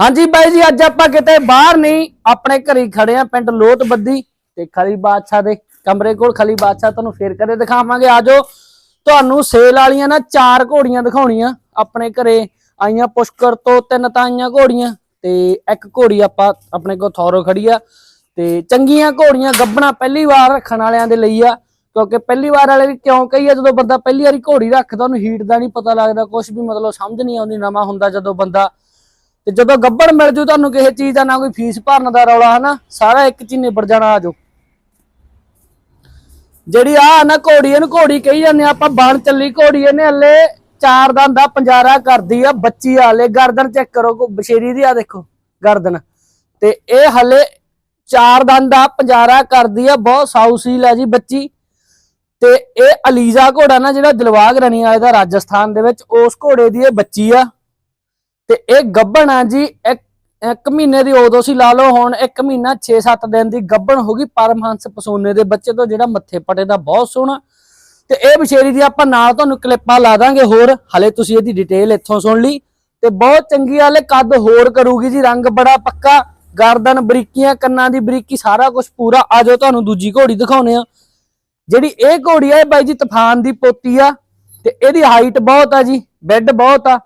ਹਾਂਜੀ ਬਾਈ ਜੀ, ਅੱਜ ਆਪਾਂ ਕਿਤੇ ਬਾਹਰ ਨਹੀਂ, ਆਪਣੇ ਘਰੇ ਖੜੇ ਆ ਪਿੰਡ ਲੋਟ ਬੱਦੀ ਤੇ ਖਲੀ ਬਾਦਸ਼ਾਹ ਦੇ ਕਮਰੇ ਕੋਲ। ਖਲੀ ਬਾਦਸ਼ਾਹ ਤੁਹਾਨੂੰ ਫੇਰ ਕਦੇ ਦਿਖਾਵਾਂਗੇ। ਆਜੋ ਤੁਹਾਨੂੰ ਸੇਲ ਵਾਲੀਆਂ ਨਾ ਚਾਰ ਘੋੜੀਆਂ ਦਿਖਾਉਣੀਆਂ। ਆਪਣੇ ਘਰੇ ਆਈਆਂ ਪੁਸ਼ਕਰ ਤੋਂ ਤਿੰਨ ਤਾਂ ਆਈਆਂ ਘੋੜੀਆਂ ਤੇ ਇੱਕ ਘੋੜੀ ਆਪਾਂ ਆਪਣੇ ਕੋਲ ਥੋਰੋ ਖੜੀ ਆ ਤੇ ਚੰਗੀਆਂ ਘੋੜੀਆਂ ਗੱਬਣਾ ਪਹਿਲੀ ਵਾਰ ਰੱਖਣ ਵਾਲਿਆਂ ਦੇ ਲਈ ਆ। ਕਿਉਂਕਿ ਪਹਿਲੀ ਵਾਰ ਵਾਲੇ ਵੀ ਕਿਉਂ ਕਹੀ ਆ, ਜਦੋਂ ਬੰਦਾ ਪਹਿਲੀ ਵਾਰੀ ਘੋੜੀ ਰੱਖਦਾ, ਉਹਨੂੰ ਹੀਟ ਦਾ ਨਹੀਂ ਪਤਾ ਲੱਗਦਾ ਕੁਝ ਵੀ ਮਤਲਬ ਸਮਝ ਨਹੀਂ ਆਉਂਦੀ, ਨਵਾਂ ਹੁੰਦਾ ਜਦੋਂ ਬੰਦਾ ਤੇ ਜਦੋਂ ਗੱਬੜ ਮਿਲ ਜੂ ਤੁਹਾਨੂੰ ਕਿਸੇ ਚੀਜ਼ ਦਾ ਨਾ ਕੋਈ ਫੀਸ ਭਰਨ ਦਾ ਰੌਲਾ, ਹਨਾ? ਸਾਰਾ ਇੱਕ ਚ ਨਿਬੜ ਜਾਣਾ ਆਜੋ। ਜਿਹੜੀ ਆ ਨਾ ਘੋੜੀ, ਇਹਨੂੰ ਘੋੜੀ ਕਹੀ ਜਾਂਦੇ ਆ, ਆਪਾਂ ਬਣ ਚੱਲੀ ਘੋੜੀ, ਇਹਨੇ ਹਲੇ ਚਾਰ ਦੰਦ ਦਾ ਪੰਜਾਰਾ ਕਰਦੀ ਆ, ਬੱਚੀ ਹਾਲੇ, ਗਰਦਨ ਚੈੱਕ ਕਰੋ, ਕੋ ਬਸ਼ੇਰੀ ਦੀ ਆ ਦੇਖੋ, ਗਰਦਨ। ਤੇ ਇਹ ਹਲੇ ਚਾਰ ਦੰਦ ਦਾ ਪੰਜਾਰਾ ਕਰਦੀ ਆ, ਬਹੁਤ ਸਾਊਸੀਲ ਆ ਜੀ ਬੱਚੀ। ਤੇ ਇਹ ਅਲੀਜ਼ਾ ਘੋੜਾ ਨਾ, ਜਿਹੜਾ ਦਿਲਵਾਗ ਰਣੀ ਵਾਲੇ ਦਾ ਰਾਜਸਥਾਨ ਦੇ ਵਿੱਚ, ਉਸ ਘੋੜੇ ਦੀ ਇਹ ਬੱਚੀ ਆ। ਤੇ ਇਹ ਗੱਬਣ ਆ ਜੀ, ਇੱਕ ਮਹੀਨੇ ਦੀ ਉਦੋਂ ਸੀ ਲਾ ਲਓ, ਹੁਣ ਇੱਕ ਮਹੀਨਾ 6-7 ਦਿਨ ਦੀ ਗੱਬਣ ਹੋ ਗਈ ਪਰਮਹੰਸ ਪਸੋਨੇ ਦੇ ਬੱਚੇ ਤੋਂ, ਜਿਹੜਾ ਮੱਥੇ ਪਟੇ ਦਾ ਬਹੁਤ ਸੋਹਣਾ। ਤੇ ਇਹ ਵਿਸ਼ੇਰੀ ਦੀ ਆਪਾਂ ਨਾਲ ਤੁਹਾਨੂੰ ਕਲਿੱਪਾਂ ਲਾ ਦਾਂਗੇ ਹੋਰ, ਹਲੇ ਤੁਸੀਂ ਇਹਦੀ ਡਿਟੇਲ ਇੱਥੋਂ ਸੁਣ ਲਈ। ਤੇ ਬਹੁਤ ਚੰਗੀ ਹਾਲੇ ਕੱਦ ਹੋਰ ਕਰੂਗੀ ਜੀ, ਰੰਗ ਬੜਾ ਪੱਕਾ, ਗਰਦਨ ਬਰੀਕੀਆਂ, ਕੰਨਾਂ ਦੀ ਬਰੀਕੀ, ਸਾਰਾ ਕੁਝ ਪੂਰਾ। ਆਜੋ ਤੁਹਾਨੂੰ ਦੂਜੀ ਘੋੜੀ ਦਿਖਾਉਨੇ ਆ ਜਿਹੜੀ ਇਹ ਘੋੜੀ ਆ, ਇਹ ਬਾਈ ਜੀ ਤੂਫਾਨ ਦੀ ਪੋਤੀ ਆ, ਤੇ ਇਹਦੀ ਹਾਈਟ ਬਹੁਤ ਆ ਜੀ ਬੈੱਡ ਬਹੁਤ ਆ।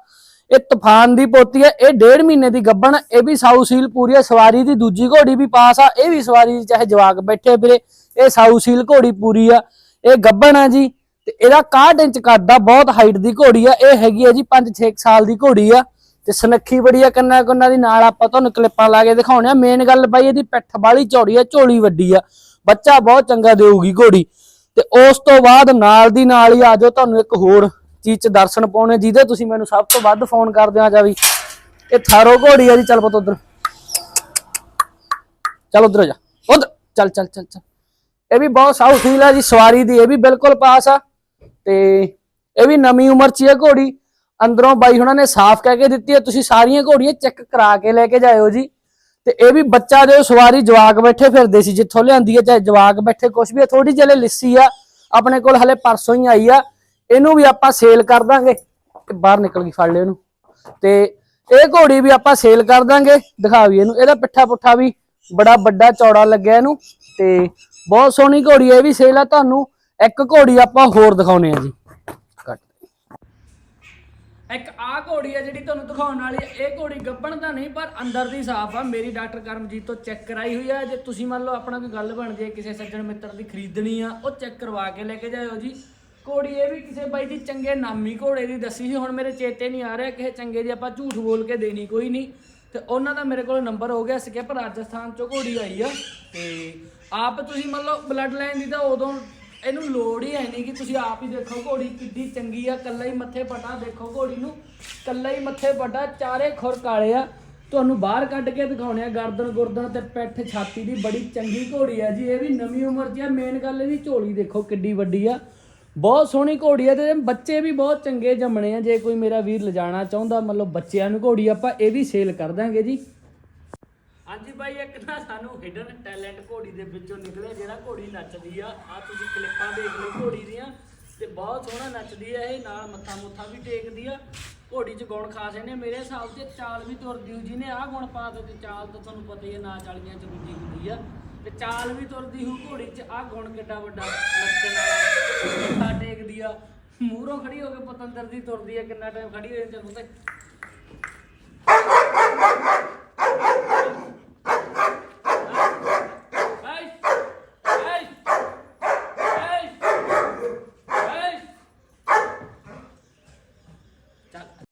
ਇਹ ਤੂਫਾਨ ਦੀ ਪੋਤੀ ਆ ਇਹ ਡੇਢ ਮਹੀਨੇ ਦੀ ਗੱਬਣ ਇਹ ਵੀ ਸਾਊ ਸੀਲ ਪੂਰੀ ਆ ਸਵਾਰੀ ਦੀ ਦੂਜੀ ਘੋੜੀ ਵੀ ਪਾਸ ਆ, ਇਹ ਵੀ ਸਵਾਰੀ ਚਾਹੇ ਜਵਾਕ ਬੈਠੇ ਵੀਰੇ, ਇਹ ਸਾਊ ਸੀਲ ਘੋੜੀ ਪੂਰੀ ਆ, ਇਹ ਗੱਬਣ ਆ ਜੀ, ਤੇ ਇਹਦਾ 61 ਇੰਚ ਕੱਦ ਬਹੁਤ ਹਾਈਟ ਦੀ ਘੋੜੀ ਆ, ਇਹ ਹੈਗੀ ਆ ਜੀ 5-6 ਸਾਲ ਦੀ ਘੋੜੀ ਆ, ਤੇ ਸਨੱਖੀ ਬੜੀ ਆ ਕੰਨਾਂ ਕੁੰਨਾਂ ਦੀ, ਨਾਲ ਆਪਾਂ ਤੁਹਾਨੂੰ ਕਲਿੱਪਾਂ ਲਾ ਕੇ ਦਿਖਾਉਣੇ ਆ ਮੇਨ ਗੱਲ ਬਾਈ ਇਹਦੀ ਪਿੱਠ ਬਾਲੀ ਚੌੜੀ ਆ, ਝੋਲੀ ਵੱਡੀ ਆ, ਬੱਚਾ ਬਹੁਤ ਚੰਗਾ ਦੇਊਗੀ ਘੋੜੀ, ਤੇ ਉਸ ਤੋਂ ਬਾਅਦ ਨਾਲ ਦੀ ਨਾਲ ਹੀ ਆਜੋ ਤੁਹਾਨੂੰ ਇੱਕ ਹੋਰ ਚੀਜ਼ ਚ ਦਰਸ਼ਨ ਪਾਉਣੇ, ਜਿਹਦੇ ਤੁਸੀਂ ਮੈਨੂੰ ਸਭ ਤੋਂ ਵੱਧ ਫੋਨ ਕਰਦੇ ਆ ਜਾ ਵੀ। ਇਹ ਥਾਰੋ ਘੋੜੀ ਆ ਜੀ, ਚੱਲ ਪੁੱਤ ਉਧਰ। ਚੱਲ ਉਧਰ ਜਾ। ਉਧਰ, ਚੱਲ ਚੱਲ ਚੱਲ ਚੱਲ। ਇਹ ਵੀ ਬਹੁਤ ਸਾਊ ਫੀਲ ਆ ਜੀ, ਸਵਾਰੀ ਦੀ, ਇਹ ਵੀ ਬਿਲਕੁਲ ਪਾਸ ਆ। ਤੇ ਇਹ ਵੀ ਨਵੀਂ ਉਮਰ ਚ ਆ ਘੋੜੀ। ਅੰਦਰੋਂ ਬਾਈ ਹੁਣਾਂ ਨੇ ਸਾਫ਼ ਕਹਿ ਕੇ ਦਿੱਤੀ ਹੈ ਤੁਸੀਂ ਸਾਰੀਆਂ ਘੋੜੀਆਂ ਚੈੱਕ ਕਰਾ ਕੇ ਲੈ ਕੇ ਜਾਇਓ ਜੀ। ਤੇ ਇਹ ਵੀ ਬੱਚਾ ਜੋ ਸਵਾਰੀ ਜਵਾਕ ਬੈਠੇ ਫਿਰਦੇ ਸੀ, ਜਿੱਥੋਂ ਲਿਆਂਦੀ ਹੈ ਚਾਹੇ ਜਵਾਕ ਬੈਠੇ, ਕੁਛ ਵੀ ਥੋੜੀ ਜਿਹੀ ਹਲੇ ਲਿੱਸੀ ਆ। ਆਪਣੇ ਕੋਲ ਹਲੇ ਪਰਸੋਂ ਹੀ ਆਈ ਆ। ਇਹਨੂੰ ਵੀ ਆਪਾਂ ਸੇਲ ਕਰ ਦਾਂਗੇ ਤੇ ਬਾਹਰ ਨਿਕਲ ਗਈ ਫੜ ਲਿਓ ਇਹਨੂੰ। ਤੇ ਇਹ ਘੋੜੀ ਵੀ ਆਪਾਂ ਸੇਲ ਕਰ ਦਾਂਗੇ, ਦਿਖਾ ਵੀ ਇਹਨੂੰ। ਇਹਦਾ ਪਿੱਠਾ ਪੁੱਠਾ ਵੀ ਬੜਾ ਵੱਡਾ ਚੌੜਾ ਲੱਗਿਆ ਇਹਨੂੰ ਤੇ ਬਹੁਤ ਸੋਹਣੀ ਘੋੜੀ ਹੈ, ਇਹ ਵੀ ਸੇਲ ਆ ਤੁਹਾਨੂੰ। ਇੱਕ ਘੋੜੀ ਆਪਾਂ ਹੋਰ ਦਿਖਾਉਨੇ ਆ ਜੀ। ਕੱਟ। ਇੱਕ ਆ ਘੋੜੀ ਆ ਜਿਹੜੀ ਤੁਹਾਨੂੰ ਦਿਖਾਉਣ ਵਾਲੀ ਹੈ। ਇਹ ਘੋੜੀ ਗੱਬਣ ਤਾਂ ਨਹੀਂ, ਪਰ ਅੰਦਰ ਦੀ ਸਾਫ਼ ਆ। ਮੇਰੀ ਡਾਕਟਰ ਕਰਮਜੀਤ ਤੋਂ ਚੈੱਕ ਕਰਾਈ ਹੋਈ ਆ। ਜੇ ਤੁਸੀਂ ਮੰਨ ਲਓ ਆਪਣਾ ਕੋਈ ਗੱਲ ਬਣ ਜੇ ਕਿਸੇ ਸੱਜਣ ਮਿੱਤਰ ਦੀ ਖਰੀਦਣੀ ਆ, ਉਹ ਚੈੱਕ ਕਰਵਾ ਕੇ ਲੈ ਕੇ ਜਾਇਓ ਜੀ। ਘੋੜੀ ਇਹ ਵੀ ਕਿਸੇ ਬਾਈ ਦੀ ਚੰਗੇ ਨਾਮੀ ਘੋੜੇ ਦੀ ਦੱਸੀ ਸੀ, ਹੁਣ ਮੇਰੇ ਚੇਤੇ ਨਹੀਂ ਆ ਰਿਹਾ, ਕਿਸੇ ਚੰਗੇ ਦੀ ਆਪਾਂ ਝੂਠ ਬੋਲ ਕੇ ਦੇਣੀ ਕੋਈ ਨਹੀਂ। ਤੇ ਉਹਨਾਂ ਦਾ ਮੇਰੇ ਕੋਲ ਨੰਬਰ ਹੋ ਗਿਆ ਸਕਿਪ ਰਾਜਸਥਾਨ ਚੋਂ ਘੋੜੀ ਆਈ ਆ। ਤੇ ਆਪ ਤੁਸੀਂ ਮਤਲਬ ਬਲੱਡ ਲਾਈਨ ਦੀ ਤਾਂ ਉਦੋਂ ਇਹਨੂੰ ਲੋੜ ਹੀ ਹੈ ਨਹੀਂ ਕਿ ਤੁਸੀਂ ਆਪ ਹੀ ਦੇਖੋ ਘੋੜੀ ਕਿੱਡੀ ਚੰਗੀ ਆ ਕੱਲਾ ਹੀ ਮੱਥੇ ਪਟਾ ਦੇਖੋ ਘੋੜੀ ਨੂੰ ਕੱਲਾ ਹੀ ਮੱਥੇ ਪਟਾ, ਚਾਰੇ ਖੁਰ ਕਾਲੇ ਆ। ਤੁਹਾਨੂੰ ਬਾਹਰ ਕੱਢ ਕੇ ਦਿਖਾਉਣੇ ਆ, ਗਰਦਨ ਗੁਰਦਨ ਤੇ ਪਿੱਠ ਛਾਤੀ ਦੀ ਬੜੀ ਚੰਗੀ ਘੋੜੀ ਆ ਜੀ, ਇਹ ਵੀ ਨਵੀਂ ਉਮਰ 'ਚ ਆ ਮੇਨ ਗੱਲ ਇਹਦੀ ਝੋਲੀ ਦੇਖੋ ਕਿੱਡੀ ਵੱਡੀ ਆ। ਬਹੁਤ ਸੋਹਣੀ ਘੋੜੀ ਹੈ ਤੇ ਬੱਚੇ ਵੀ ਬਹੁਤ ਚੰਗੇ ਜੰਮਣੇ ਆ, ਜੇ ਕੋਈ ਮੇਰਾ ਵੀਰ ਲਿਜਾਣਾ ਚਾਹੁੰਦਾ, ਮਤਲਬ ਬੱਚਿਆਂ ਨੂੰ ਘੋੜੀ, ਆਪਾਂ ਇਹ ਵੀ ਸੇਲ ਕਰ ਦਾਂਗੇ ਜੀ। ਹਾਂਜੀ ਬਾਈ ਇੱਕ ਨਾ ਸਾਨੂੰ ਹਿਡਨ ਟੈਲੈਂਟ ਘੋੜੀ ਦੇ ਵਿੱਚੋਂ ਨਿਕਲਿਆ, ਜਿਹੜਾ ਘੋੜੀ ਨੱਚਦੀ ਆ। ਆ ਤੁਸੀਂ ਕਲਿੱਪਾਂ ਦੇਖ ਲਓ ਘੋੜੀ ਦੀਆਂ, ਤੇ ਬਹੁਤ ਸੋਹਣਾ ਨੱਚਦੀ ਆ ਇਹ, ਨਾਲ ਮੱਥਾ ਮੁੱਥਾ ਵੀ ਟੇਕਦੀ ਆ। ਘੋੜੀ 'ਚ ਗੁਣ ਖਾਸ ਨੇ ਮੇਰੇ ਹਿਸਾਬ ਤੇ ਚਾਲ ਵੀ ਤੁਰਦੀ ਹੋ ਜਿਹਨੇ ਆਹ ਗੁਣ ਪਾ ਦਿੱਤੇ, ਚਾਲ ਤਾਂ ਤੁਹਾਨੂੰ ਪਤਾ ਹੀ ਆ, ਨਾਚ ਵਾਲੀਆਂ 'ਚ ਦੂਜੀ ਹੁੰਦੀ ਆ। ਤੇ ਚਾਲ ਵੀ ਤੁਰਦੀ ਹੂ, ਘੋੜੀ 'ਚ ਆ ਗੁਣ ਕਿੱਡਾ ਵੱਡਾ ਨੱਚਣ ਵਾਲਾ ਮੱਥਾ ਟੇਕਦੀ ਆ। ਮੂਹਰੋਂ ਖੜੀ ਹੋ ਕੇ ਪਤੰਦਰ ਦੀ ਤੁਰਦੀ ਆ, ਕਿੰਨਾ ਟਾਈਮ ਖੜੀ ਹੋਈ ਚੱਲ ਤੇ